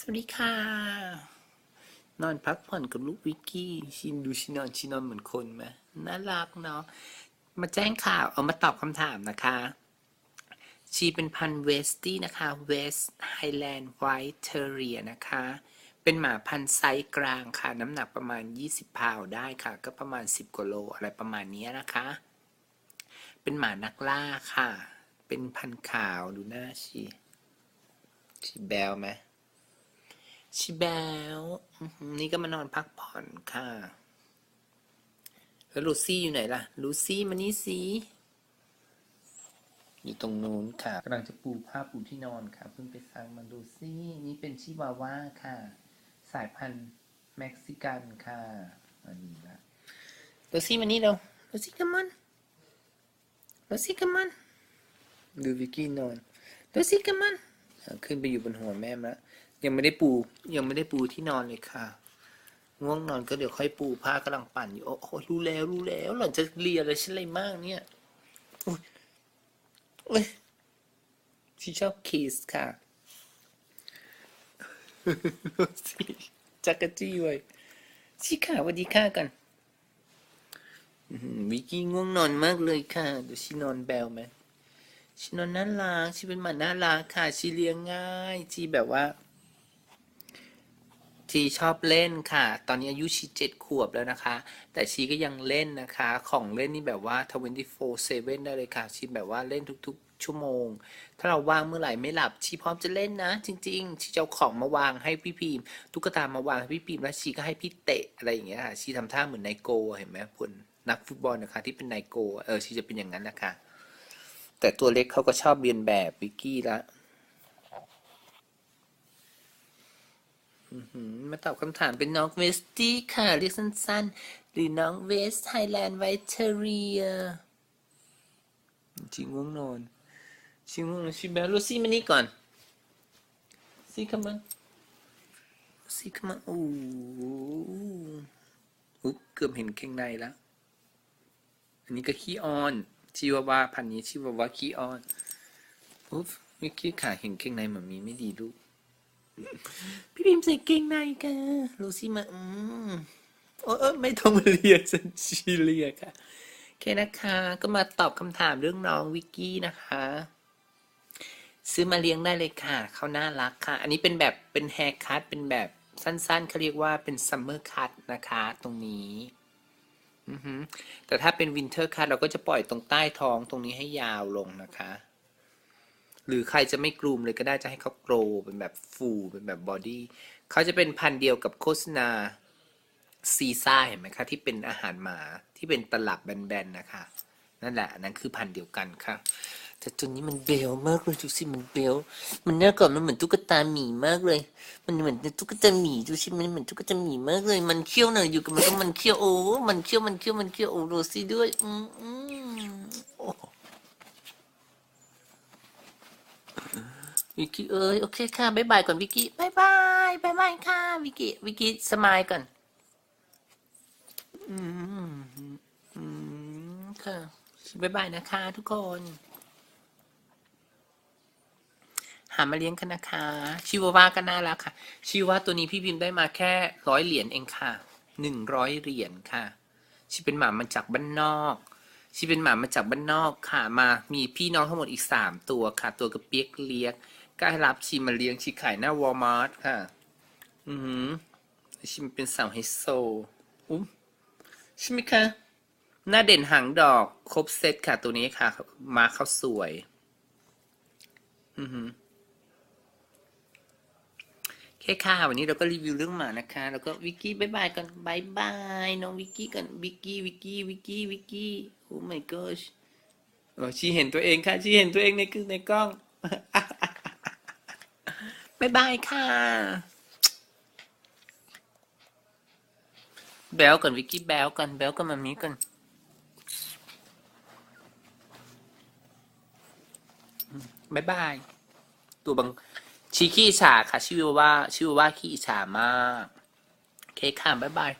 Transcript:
สวัสดีค่ะ นอนพักผ่อนกับลูกวิกกี้ชินดูชินอนชินอนเหมือนคนไหมน่ารักเนาะมาแจ้งข่าวเอามาตอบคำถามนะคะ ชีเป็นพันเวสตี้นะคะเวสไฮแลนด์ไวท์เทเรียนะคะ เป็นหมาพันธุ์ไซส์กลางค่ะ น้ำหนักประมาณ 20 พาวได้ค่ะ ก็ประมาณ 10กว่าโลอะไรประมาณนี้นะคะ เป็นหมานักล่าค่ะ เป็นพันธุ์ขาวดูหน้าชีชีแบลไหม ชิแบวอื้อหือนี่ก็มานอนพักผ่อนค่ะ แล้วลูซี่อยู่ไหนล่ะ ลูซี่มานี่สิอยู่ตรงนู้นค่ะกำลังจะปูผ้าปูที่นอนค่ะ เพิ่งไปสั่งมาลูซี่ นี่เป็นชิวาว่าค่ะ สายพันธุ์เม็กซิกันค่ะอันนี้ละลูซี่มานี่เร็วลูซี่กัมันลูซี่กัมันดูวิกกี้นอนลูซี่กัมันอะขึ้นไปอยู่บนหัวแม่มาแล้ว ยังไม่ได้ปู ยังไม่ได้ปูที่นอนเลยค่ะ ง่วงนอนก็เดี๋ยวค่อยปูผ้ากำลังปั่นอยู่ โอ้โหรู้แล้วรู้แล้ว หล่อนจะเลียอะไรฉันอะไรมากเนี่ยโอ้ยโอ้ยที่ชอบคิสค่ะสิจักรจี้ไว้ชิค่ะสวัสดีค่ะกันอื้อหือวิกกี้ง่วงนอนมากเลยค่ะดูชินอนแบลไหมชินอนน่ารักชีเป็นหมาน่ารักค่ะชีเลี้ยงง่ายชีแบบว่า ชีชอบเล่นค่ะ ตอนนี้อายุชีเจ็ดขวบแล้วนะคะ แต่ชีก็ยังเล่นนะคะ ของเล่นนี่แบบว่า 24/7 ได้เลยค่ะ ชีแบบว่าเล่นทุกๆ ชั่วโมง ถ้าเราว่างเมื่อไหร่ไม่หลับ ชีพร้อมจะเล่นนะ จริง ๆ ชีจะเอาของมาวางให้พี่พิมตุ๊กตามาวางให้พี่พิมแล้วชีก็ให้พี่เตะอะไรอย่างเงี้ยค่ะ ชีทำท่าเหมือนไนโกเห็นไหมพลนักฟุตบอลนะคะ ที่เป็นไนโก เออชีจะเป็นอย่างนั้นนะคะ แต่ตัวเล็กเขาก็ชอบเรียนแบบวิกกี้ละ อื้อหือมาตอบคำถามเป็นน้องเวสตี้ค่ะ เรียกสั้นๆ หรือน้องเวสไทยแลนด์ไวท์เทเรียชิง่วงนอนชิง่วงนอนชิแบลลูซี่มานี่ก่อนซี่ขมันซี่ขมันโอ้โหอุ๊ยเกือบเห็นเกงในแล้ว อันนี้ก็ขี้อ้อน ชิวาวาพันธุ์นี้ชิวาวาขี้อ้อนอุ๊บวิกกี้ขาเห็นเกงในเหมือนมีไม่ดีลูก พี่พิมพ์ใส่เกงในกันลูซี่มาอืมโอ้เออไม่ต้องมาเรียกฉันชีเรียกค่ะโอเคนะคะ ก็มาตอบคำถามเรื่องน้องวิกกี้นะคะ ซื้อมาเลี้ยงได้เลยค่ะ เขาน่ารักค่ะ อันนี้เป็นแบบเป็นแฮร์คัตเป็นแบบสั้นๆเขาเรียกว่าเป็นซัมเมอร์คัตนะคะ ตรงนี้แต่ถ้าเป็นวินเทอร์คัตเราก็จะปล่อยตรงใต้ท้องตรงนี้ให้ยาวลงนะคะ หรือใครจะไม่กรูมเลยก็ได้จะให้เขาโกรเป็นแบบฟูเป็นแบบบอดี้เขาจะเป็นพันเดียวกับโฆษณาซีซ่าเห็นไหมคะ ที่เป็นอาหารหมาที่เป็นตลับแบนๆนะคะ นั่นแหละนั้นคือพันเดียวกันค่ะ แต่ตัวนี้มันเบลมากเลยดูสิมันเบลมันน้าก่อนมันเหมือนตุ๊กตาหมีมากเลย มันเหมือนตุ๊กตาหมีดูสิมันเหมือนตุ๊กตาหมีมากเลย มันเขี้ยวหน่อยอยู่กับมันก็มันเขี้ยวโอ้มันเขี้ยวมันเขี้ยวมันเขี้ยวโอ้โรซี่ด้วย อืมอืมโอ้ วิกกี้เอ้ยโอเคค่ะบายบายก่อนวิกกี้บายบายบายบายค่ะวิกกี้วิกกี้สมายก่อน อืมอืมค่ะบายบายนะคะทุกคน หามาเลี้ยงกันนะคะ ชิวาว่าก็น่ารักค่ะ ชิวาตัวนี้พี่พิมพ์ได้มาแค่ร้อยเหรียญเองค่ะหนึ่งร้อยเหรียญค่ะชิเป็นหมามาจากบ้านนอกชิเป็นหมามาจากบ้านนอกค่ะ มามีพี่น้องทั้งหมดอีกสามตัวค่ะ ตัวกระเปียกเลี้ยง ก็ให้รับชีมาเลี้ยงชีขายหน้าวอลมาร์ทค่ะ อือหือชิมเป็นสาวไฮโซอุ้มใช่ไหมคะ หน้าเด่นหางดอกครบเซตค่ะตัวนี้ค่ะ มาเข้าสวย อือหือโอเคค่ะ วันนี้เราก็รีวิวเรื่องหมานะคะ แล้วก็วิกกี้บายบายกันบายบายน้องวิกกี้กันวิกกี้วิกกี้วิกกี้วิกกี้โอ้ my gosh โอ้ชีเห็นตัวเองค่ะชีเห็นตัวเองในคือในกล้อง บายบายค่ะ แบลก่อนวิกกี้แบลก่อนแบลกับมามีก่อนบายบาย ตัวบางชีขี้อิจฉาค่ะ ชื่อว่า ชื่อว่าขี้อิจฉามากโอเคค่ะบายบาย